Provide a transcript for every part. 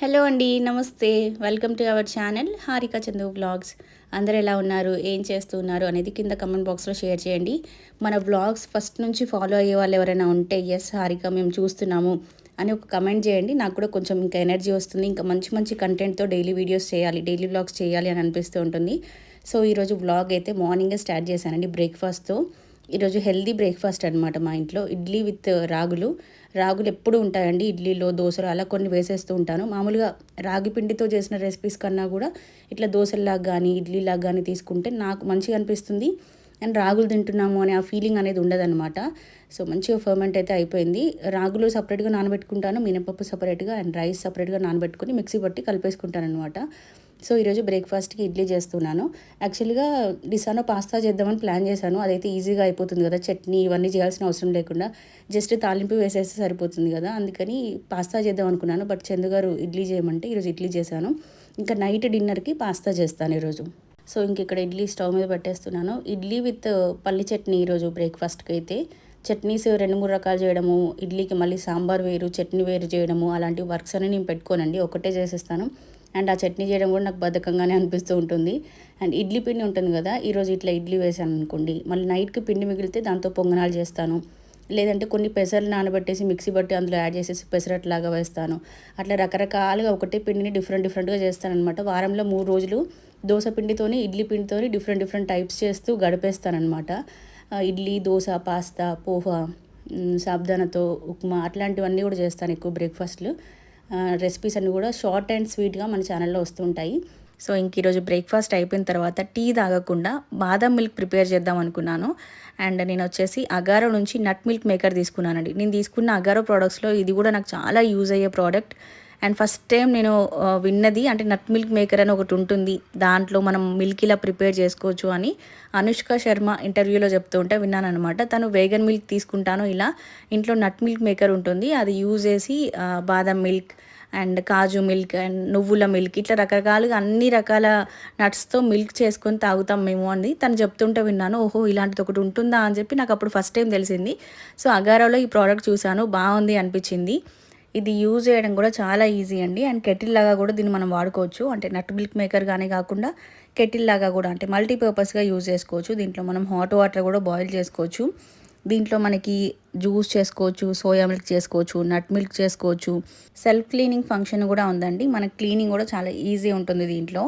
Hello అండి నమస్తే. Welcome to our channel Harika Chandu vlogs అందరు ఎలా ఉన్నారు? ఏం చేస్తున్నారు? అనేది కింద కమెంట్ బాక్స్లో షేర్ చేయండి. మన వ్లాగ్స్ ఫస్ట్ నుంచి ఫాలో అయ్యే వాళ్ళు ఎవరైనా ఉంటే ఎస్ హారిక మేము చూస్తున్నాము అని ఒక కమెంట్ చేయండి. నాకు కూడా కొంచెం ఇంకా ఎనర్జీ వస్తుంది. ఇంకా మంచి మంచి కంటెంట్తో డైలీ వీడియోస్ చేయాలి డైలీ వ్లాగ్స్ చేయాలి అని అనిపిస్తూ ఉంటుంది. సో ఈరోజు వ్లాగ్ అయితే మార్నింగే స్టార్ట్ చేశానండి బ్రేక్ఫాస్ట్తో ఈరోజు హెల్దీ బ్రేక్ఫాస్ట్ అనమాట మా ఇంట్లో. ఇడ్లీ విత్ రాగులు. రాగులు ఎప్పుడు ఉంటాయండి ఇడ్లీలో దోశలు అలా కొన్ని వేసేస్తూ ఉంటాను. మామూలుగా రాగి పిండితో చేసిన రెసిపీస్ కన్నా కూడా ఇట్లా దోశల్లాగా కానీ ఇడ్లీలాగా కానీ తీసుకుంటే నాకు మంచిగా అనిపిస్తుంది. అండ్ రాగులు తింటున్నాము అనే ఆ ఫీలింగ్ అనేది ఉండదన్నమాట. సో మంచిగా ఫర్మెంట్ అయితే అయిపోయింది. రాగులు సపరేట్గా నానబెట్టుకుంటాను మినపప్పు సపరేట్గా అండ్ రైస్ సపరేట్గా నానబెట్టుకుని మిక్సీ పట్టి కలిపేసుకుంటాను అనమాట సో ఈరోజు బ్రేక్ఫాస్ట్కి ఇడ్లీ చేస్తున్నాను. యాక్చువల్గా డిసానో పాస్తా చేద్దామని ప్లాన్ చేశాను. అదైతే ఈజీగా అయిపోతుంది కదా చట్నీ ఇవన్నీ చేయాల్సిన అవసరం లేకుండా. జస్ట్ తాలింపు వేసేస్తే సరిపోతుంది కదా అందుకని పాస్తా చేద్దాం అనుకున్నాను. బట్ చందుగారు ఇడ్లీ చేయమంటే ఈరోజు ఇడ్లీ చేశాను. ఇంకా నైట్ డిన్నర్కి పాస్తా చేస్తాను ఈరోజు. సో ఇంక ఇక్కడ ఇడ్లీ స్టవ్ మీద పెట్టేస్తున్నాను. ఇడ్లీ విత్ పల్లి చట్నీ ఈరోజు బ్రేక్ఫాస్ట్కి అయితే. చట్నీస్ రెండు మూడు రకాలు చేయడము ఇడ్లీకి మళ్ళీ సాంబార్ వేరు చట్నీ వేరు చేయడము అలాంటి వర్క్స్ అని నేను పెట్టుకోనండి. ఒకటే చేసేస్తాను. అండ్ ఆ చట్నీ చేయడం కూడా నాకు బద్ధకంగానే అనిపిస్తూ ఉంటుంది. అండ్ ఇడ్లీ పిండి ఉంటుంది కదా ఈరోజు ఇట్లా ఇడ్లీ వేసాను అనుకోండి మళ్ళీ నైట్కి పిండి మిగిలితే దాంతో పొంగనాలు చేస్తాను. లేదంటే కొన్ని పెసర్లు నానబెట్టేసి మిక్సీ బట్టి అందులో యాడ్ చేసేసి పెసరట్లాగా వేస్తాను. అట్లా రకరకాలుగా ఒకటే పిండిని డిఫరెంట్ డిఫరెంట్గా చేస్తాను అనమాట వారంలో మూడు రోజులు దోశ పిండితోని ఇడ్లీ పిండితోని డిఫరెంట్ డిఫరెంట్ టైప్స్ చేస్తూ గడిపేస్తానమాట ఇడ్లీ దోశ పాస్తా పోహా సాబ్దానతో ఉప్మా అట్లాంటివన్నీ కూడా చేస్తాను ఎక్కువ బ్రేక్ఫాస్ట్లు. రెసిపీస్ అన్నీ కూడా షార్ట్ అండ్ స్వీట్గా మన ఛానల్లో వస్తుంటాయి. సో ఇంక ఈరోజు బ్రేక్ఫాస్ట్ అయిపోయిన తర్వాత టీ తాగకుండా బాదం మిల్క్ ప్రిపేర్ చేద్దాం అనుకున్నాను. అండ్ నేను వచ్చేసి అగారో నుంచి నట్ మిల్క్ మేకర్ తీసుకున్నానండి. నేను తీసుకున్న అగారో ప్రోడక్ట్స్లో ఇది కూడా నాకు చాలా యూజ్ అయ్యే ప్రోడక్ట్ అండ్ ఫస్ట్ టైం నేను విన్నది అంటే నట్ మిల్క్ మేకర్ అని ఒకటి ఉంటుంది. దాంట్లో మనం మిల్క్ ఇలా ప్రిపేర్ చేసుకోవచ్చు అని అనుష్క శర్మ ఇంటర్వ్యూలో చెప్తూ ఉంటే విన్నాను అనమాట తను వేగన్ మిల్క్ తీసుకుంటాను ఇలా. ఇంట్లో నట్ మిల్క్ మేకర్ ఉంటుంది. అది యూజ్ చేసి బాదం మిల్క్ అండ్ కాజు మిల్క్ అండ్ నువ్వుల మిల్క్ ఇట్లా రకరకాలుగా అన్ని రకాల నట్స్తో మిల్క్ చేసుకొని తాగుతాం మేము అని తను చెప్తుంటే విన్నాను. ఓహో ఇలాంటిది ఒకటి ఉంటుందా అని చెప్పి నాకు అప్పుడు ఫస్ట్ టైం తెలిసింది. సో అగారాలో ఈ ప్రోడక్ట్ చూశాను. బాగుంది అనిపించింది. ఇది యూజ్ చేయడం కూడా చాలా ఈజీ అండి. అండ్ కెటిల్ లాగా కూడా దీన్ని మనం వాడుకోవచ్చు. అంటే నట్ మిల్క్ మేకర్ కానీ కాకుండా కెటిల్ లాగా కూడా అంటే మల్టీపర్పస్గా యూజ్ చేసుకోవచ్చు. దీంట్లో మనం హాట్ వాటర్ కూడా బాయిల్ చేసుకోవచ్చు. దీంట్లో మనకి జ్యూస్ చేసుకోవచ్చు సోయా మిల్క్ చేసుకోవచ్చు నట్ మిల్క్ చేసుకోవచ్చు. సెల్ఫ్ క్లీనింగ్ ఫంక్షన్ కూడా ఉందండి. మనకి క్లీనింగ్ కూడా చాలా ఈజీ ఉంటుంది దీంట్లో.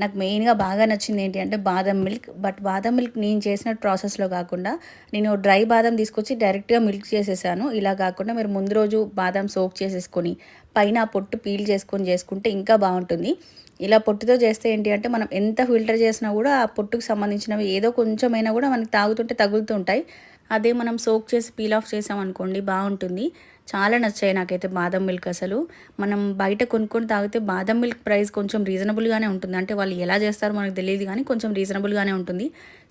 నాకు మెయిన్గా బాగా నచ్చింది ఏంటి అంటే బాదం మిల్క్. బట్ బాదం మిల్క్ నేను చేసిన ప్రాసెస్లో కాకుండా నేను డ్రై బాదం తీసుకొచ్చి డైరెక్ట్గా మిల్క్ చేసేసాను. ఇలా కాకుండా మీరు ముందు రోజు బాదం సోక్ చేసేసుకొని పైన పొట్టు పీల్ చేసుకొని చేసుకుంటే ఇంకా బాగుంటుంది. ఇలా పొట్టుతో చేస్తే ఏంటి అంటే మనం ఎంత ఫిల్టర్ చేసినా కూడా ఆ పొట్టుకు సంబంధించినవి ఏదో కొంచెమైనా కూడా మనకి తాగుతుంటే తగులుతుంటాయి. అదే మనం సోక్ చేసి పీల్ ఆఫ్ చేసాం అనుకోండి బాగుంటుంది. చాలా నచ్చాయి నాకైతే బాదం మిల్క్ అసలు. మనం బయట కొనుక్కొని తాగితే బాదం మిల్క్ ప్రైస్ కొంచెం రీజనబుల్గానే ఉంటుంది. అంటే వాళ్ళు ఎలా చేస్తారో మనకు తెలియదు కానీ కొంచెం రీజనబుల్గానే ఉంటుంది.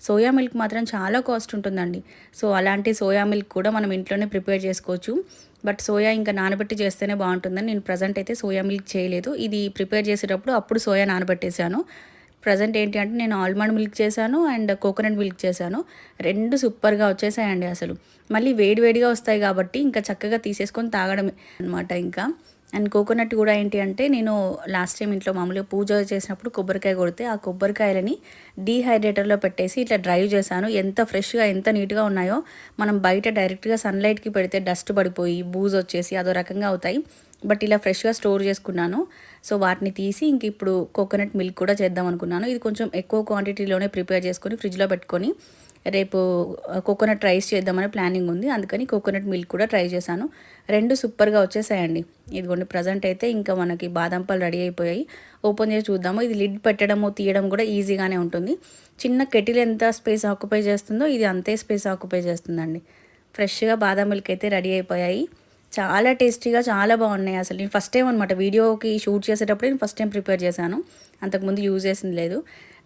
సోయా మిల్క్ మాత్రం చాలా కాస్ట్ ఉంటుందండి. సో అలాంటి సోయా మిల్క్ కూడా మనం ఇంట్లోనే ప్రిపేర్ చేసుకోవచ్చు. బట్ సోయా ఇంకా నానబెట్టి చేస్తేనే బాగుంటుందని నేను ప్రజెంట్ అయితే సోయా మిల్క్ చేయలేదు. ఇది ప్రిపేర్ చేసేటప్పుడు అప్పుడు సోయా నానబెట్టేశాను. ప్రజెంట్ ఏంటి అంటే నేను ఆల్మండ్ మిల్క్ చేశాను అండ్ కోకోనట్ మిల్క్ చేశాను. రెండు సూపర్గా వచ్చేసాయండి అసలు. మళ్ళీ వేడివేడిగా వస్తాయి కాబట్టి ఇంకా చక్కగా తీసేసుకొని తాగడమే అనమాట ఇంకా. అండ్ కోకోనట్ కూడా ఏంటి అంటే నేను లాస్ట్ టైం ఇంట్లో మామూలుగా పూజ చేసినప్పుడు కొబ్బరికాయ కొడితే ఆ కొబ్బరికాయలని డీహైడ్రేటర్లో పెట్టేసి ఇట్లా డ్రైవ్ చేశాను. ఎంత ఫ్రెష్గా ఎంత నీట్గా ఉన్నాయో మనం బయట డైరెక్ట్గా సన్లైట్కి పెడితే డస్ట్ పడిపోయి బూజ్ వచ్చేసి అదో రకంగా అవుతాయి. బట్ ఇలా ఫ్రెష్గా స్టోర్ చేసుకున్నాను. సో వాటిని తీసి ఇంక ఇప్పుడు కోకోనట్ మిల్క్ కూడా చేద్దాం అనుకున్నాను. ఇది కొంచెం ఎక్కువ క్వాంటిటీలోనే ప్రిపేర్ చేసుకొని ఫ్రిడ్జ్లో పెట్టుకొని రేపు కోకోనట్ రైస్ చేద్దామని ప్లానింగ్ ఉంది. అందుకని కోకోనట్ మిల్క్ కూడా ట్రై చేశాను. రెండు సూపర్గా వచ్చేసాయండి. ఇదిగోండి ప్రజెంట్ అయితే ఇంకా మనకి బాదం పాలు రెడీ అయిపోయాయి. ఓపెన్ చేసి చూద్దాము. ఇది లిడ్ పెట్టడము తీయడం కూడా ఈజీగానే ఉంటుంది. చిన్న కెటిల్ ఎంత స్పేస్ ఆక్యుపై చేస్తుందో ఇది అంతే స్పేస్ ఆక్యుపై చేస్తుందండి. ఫ్రెష్గా బాదం మిల్క్ అయితే రెడీ అయిపోయాయి. చాలా టేస్టీగా చాలా బాగున్నాయి అసలు. నేను ఫస్ట్ టైం అనమాట వీడియోకి షూట్ చేసేటప్పుడు నేను ఫస్ట్ టైం ప్రిపేర్ చేశాను. అంతకుముందు యూజ్ చేసింది లేదు.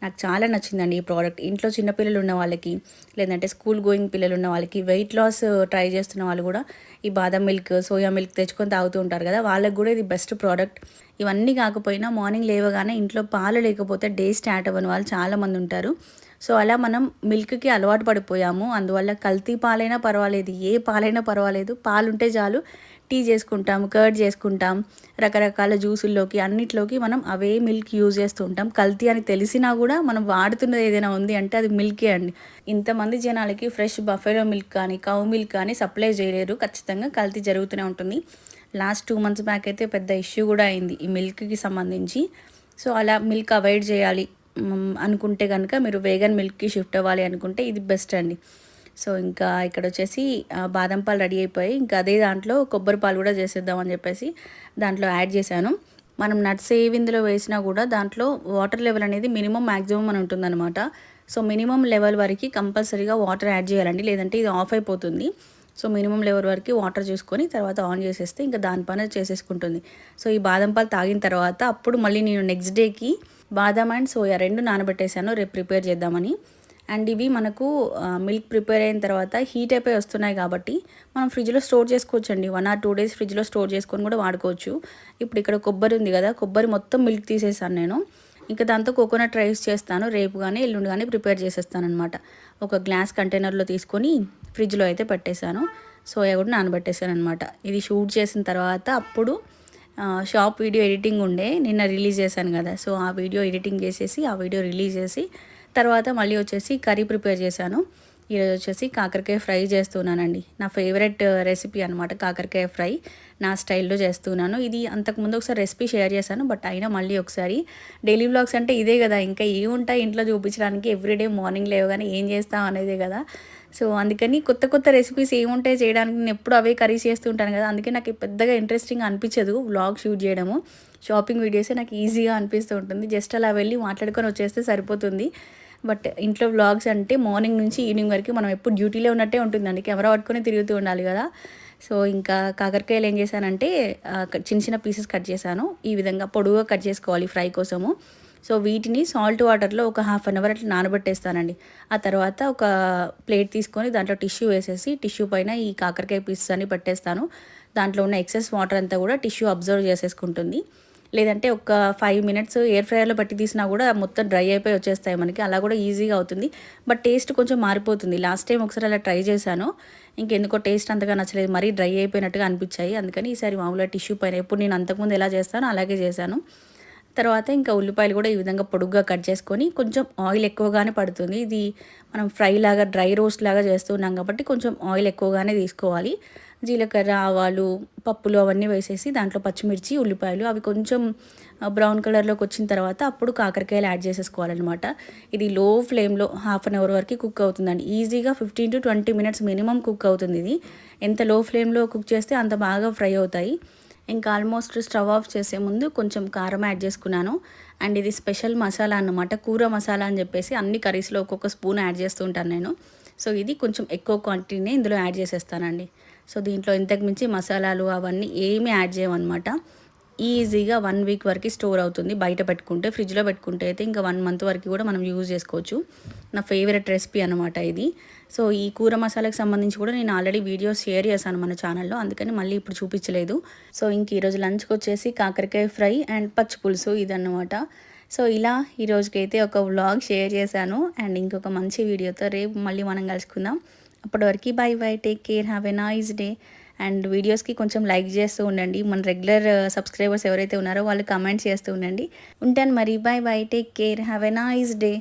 నాకు చాలా నచ్చిందండి ఈ ప్రోడక్ట్. ఇంట్లో చిన్నపిల్లలు ఉన్న వాళ్ళకి లేదంటే స్కూల్ గోయింగ్ పిల్లలు ఉన్న వాళ్ళకి వెయిట్ లాస్ uh, ట్రై చేస్తున్న వాళ్ళు కూడా ఈ బాదం మిల్క్ సోయా మిల్క్ తెచ్చుకొని తాగుతూ ఉంటారు కదా వాళ్ళకి కూడా ఇది బెస్ట్ ప్రోడక్ట్. ఇవన్నీ కాకపోయినా మార్నింగ్ లేవగానే ఇంట్లో పాలు లేకపోతే డే స్టార్ట్ అవ్వని వాళ్ళు చాలామంది ఉంటారు. సో అలా మనం మిల్క్కి అలవాటు పడిపోయాము. అందువల్ల కల్తీ పాలైనా పర్వాలేదు ఏ పాలైనా పర్వాలేదు. పాలుంటే చాలు టీ చేసుకుంటాం కర్డ్ చేసుకుంటాం. రకరకాల జ్యూసుల్లోకి అన్నిట్లోకి మనం అవే మిల్క్ యూజ్ చేస్తూ ఉంటాం. కల్తీ అని తెలిసినా కూడా మనం వాడుతున్నది ఏదైనా ఉంది అంటే అది మిల్కే అండి. ఇంతమంది జనాలకి ఫ్రెష్ బఫెలో మిల్క్ కానీ కౌ మిల్క్ కానీ సప్లై చేయలేరు. ఖచ్చితంగా కల్తీ జరుగుతూనే ఉంటుంది. లాస్ట్ టూ మంత్స్ బ్యాక్ అయితే పెద్ద ఇష్యూ కూడా అయింది ఈ మిల్క్కి సంబంధించి. సో అలా మిల్క్ అవాయిడ్ చేయాలి. అనుకుంటే కనుక మీరు వేగన్ మిల్క్కి షిఫ్ట్ అవ్వాలి అనుకుంటే ఇది బెస్ట్ అండి. సో ఇంకా ఇక్కడ వచ్చేసి బాదం పాలు రెడీ అయిపోయి ఇంకా అదే దాంట్లో కొబ్బరి పాలు కూడా చేసేద్దామని చెప్పేసి దాంట్లో యాడ్ చేశాను. మనం నట్స్ ఏ విందులో వేసినా కూడా దాంట్లో వాటర్ లెవెల్ అనేది మినిమం మ్యాక్సిమం అని ఉంటుందన్నమాట. సో మినిమం లెవెల్ వరకు కంపల్సరీగా వాటర్ యాడ్ చేయాలండి. లేదంటే ఇది ఆఫ్ అయిపోతుంది. సో మినిమం లెవెల్ వరకు వాటర్ చూసుకొని తర్వాత ఆన్ చేసేస్తే ఇంకా దానిపైన చేసేసుకుంటుంది. సో ఈ బాదం పాలు తాగిన తర్వాత అప్పుడు మళ్ళీ నేను నెక్స్ట్ డేకి బాదం అండ్ సోయా రెండు నానబెట్టేశాను. రేపు ప్రిపేర్ చేద్దామని. అండ్ ఇవి మనకు మిల్క్ ప్రిపేర్ అయిన తర్వాత హీట్ అయిపోయి వస్తున్నాయి కాబట్టి మనం ఫ్రిడ్జ్లో స్టోర్ చేసుకోవచ్చు అండి వన్ ఆర్ టూ డేస్ ఫ్రిడ్జ్లో స్టోర్ చేసుకొని కూడా వాడుకోవచ్చు. ఇప్పుడు ఇక్కడ కొబ్బరి ఉంది కదా కొబ్బరి మొత్తం మిల్క్ తీసేసాను నేను. ఇంకా దాంతో కోకోనట్ రైస్ చేస్తాను. రేపు కానీ ఎల్లుండి కానీ ప్రిపేర్ చేసేస్తాను అనమాట ఒక గ్లాస్ కంటైనర్లో తీసుకొని ఫ్రిడ్జ్లో అయితే పెట్టేశాను. సోయా కూడా నానబెట్టేశాను అనమాట ఇది షూట్ చేసిన తర్వాత అప్పుడు షాప్ వీడియో ఎడిటింగ్ ఉండే. నిన్న రిలీజ్ చేశాను కదా. సో ఆ వీడియో ఎడిటింగ్ చేసేసి ఆ వీడియో రిలీజ్ చేసి తర్వాత మళ్ళీ వచ్చేసి కర్రీ ప్రిపేర్ చేశాను. ఈరోజు వచ్చేసి కాకరకాయ ఫ్రై చేస్తున్నానండి. నా ఫేవరెట్ uh, రెసిపీ అనమాట కాకరకాయ ఫ్రై. నా స్టైల్లో చేస్తున్నాను. ఇది అంతకుముందు ఒకసారి రెసిపీ షేర్ చేశాను బట్ అయినా మళ్ళీ ఒకసారి. డైలీ బ్లాగ్స్ అంటే ఇదే కదా ఇంకా ఏముంటాయి ఇంట్లో చూపించడానికి ఎవ్రీడే మార్నింగ్ లేవగానే ఏం చేస్తాం అనేదే కదా. సో అందుకని కొత్త కొత్త రెసిపీస్ ఏముంటాయి చేయడానికి నేను ఎప్పుడు అవే కర్రీస్ చేస్తూ ఉంటాను కదా. అందుకే నాకు పెద్దగా ఇంట్రెస్టింగ్ అనిపించదు వ్లాగ్ షూట్ చేయడము. షాపింగ్ వీడియోసే నాకు ఈజీగా అనిపిస్తూ ఉంటుంది. జస్ట్ అలా వెళ్ళి మాట్లాడుకొని వచ్చేస్తే సరిపోతుంది. బట్ ఇంట్లో వ్లాగ్స్ అంటే మార్నింగ్ నుంచి ఈవినింగ్ వరకు మనం ఎప్పుడు డ్యూటీలో ఉన్నట్టే ఉంటుందండి కెమెరా పట్టుకొని తిరుగుతూ ఉండాలి కదా. సో ఇంకా కాకరకాయలు ఏం చేశానంటే చిన్న చిన్న పీసెస్ కట్ చేశాను. ఈ విధంగా పొడుగుగా కట్ చేసుకోవాలి ఫ్రై కోసము. సో వీటిని సాల్ట్ వాటర్లో ఒక హాఫ్ అన్ అవర్ అట్లా నానబెట్టేస్తానండి. ఆ తర్వాత ఒక ప్లేట్ తీసుకొని దాంట్లో టిష్యూ వేసేసి టిష్యూ పైన ఈ కాకరకాయ పీసెస్ అన్ని పెట్టేస్తాను. దాంట్లో ఉన్న ఎక్సెస్ వాటర్ అంతా కూడా టిష్యూ అబ్జర్వ్ చేసేసుకుంటుంది. లేదంటే ఒక ఫైవ్ మినిట్స్ ఎయిర్ ఫ్రైయర్లో పట్టి తీసినా కూడా మొత్తం డ్రై అయిపోయి వచ్చేస్తాయి మనకి. అలా కూడా ఈజీగా అవుతుంది. బట్ టేస్ట్ కొంచెం మారిపోతుంది. లాస్ట్ టైం ఒకసారి అలా ట్రై చేశాను. ఇంకెందుకో టేస్ట్ అంతగా నచ్చలేదు. మరీ డ్రై అయిపోయినట్టుగా అనిపించాయి. అందుకని ఈసారి మామూలుగా టిష్యూ పైన ఎప్పుడు నేను అంతకుముందు ఎలా చేస్తానో అలాగే చేశాను. తర్వాత ఇంకా ఉల్లిపాయలు కూడా ఈ విధంగా పొడుగ్గా కట్ చేసుకొని కొంచెం ఆయిల్ ఎక్కువగానే పడుతుంది. ఇది మనం ఫ్రై లాగా డ్రై రోస్ట్ లాగా చేస్తున్నాం కాబట్టి కొంచెం ఆయిల్ ఎక్కువగానే తీసుకోవాలి. జీలకర్ర ఆవాలు పప్పులు అవన్నీ వేసేసి దాంట్లో పచ్చిమిర్చి ఉల్లిపాయలు అవి కొంచెం బ్రౌన్ కలర్లోకి వచ్చిన తర్వాత అప్పుడు కాకరకాయలు యాడ్ చేసేసుకోవాలన్నమాట. ఇది లో ఫ్లేమ్లో హాఫ్ అన్ అవర్ వరకు కుక్ అవుతుందండి. ఈజీగా fifteen to twenty minutes minimum cook అవుతుంది ఇది. ఎంత లో ఫ్లేమ్లో కుక్ చేస్తే అంత బాగా ఫ్రై అవుతాయి. ఇంకా ఆల్మోస్ట్ స్టవ్ ఆఫ్ చేసే ముందు కొంచెం కారం యాడ్ చేసుకున్నాను. అండ్ ఇది స్పెషల్ మసాలా అన్నమాట. కూర మసాలా అని చెప్పేసి అన్ని కర్రీస్లో ఒక్కొక్క స్పూన్ యాడ్ చేస్తూ ఉంటాను నేను. సో ఇది కొంచెం ఎక్కువ క్వాంటిటీని ఇందులో యాడ్ చేసేస్తానండి. సో దీంట్లో ఇంతకు మించి మసాలాలు అవన్నీ ఏమీ యాడ్ చేయమన్నమాట ఈజీగా వన్ వీక్ వరకు స్టోర్ అవుతుంది. బయట పెట్టుకుంటే ఫ్రిడ్జ్లో పెట్టుకుంటే అయితే ఇంకా వన్ మంత్ వరకు కూడా మనం యూజ్ చేసుకోవచ్చు. నా ఫేవరెట్ రెసిపీ అనమాట ఇది. సో ఈ కూర మసాలాకి సంబంధించి కూడా నేను ఆల్రెడీ వీడియోస్ షేర్ చేశాను మన ఛానల్లో. అందుకని మళ్ళీ ఇప్పుడు చూపించలేదు. సో ఇంక ఈరోజు లంచ్కి వచ్చేసి కాకరకాయ ఫ్రై అండ్ పచ్చి పులుసు ఇదన్నమాట. సో ఇలా ఈ రోజుకైతే ఒక వ్లాగ్ షేర్ చేశాను. అండ్ ఇంకొక మంచి వీడియోతో రేపు మళ్ళీ మనం కలుసుకుందాం. అప్పటివరకు bye bye take care have a nice day and వీడియోస్కి కొంచెం లైక్ చేస్తూ ఉండండి. మన రెగ్యులర్ సబ్స్క్రైబర్స్ uh, ఎవరైతే ఉన్నారో వాళ్ళు కమెంట్స్ చేస్తూ ఉండండి. ఉంటాను మరి. Bye bye take care have a nice day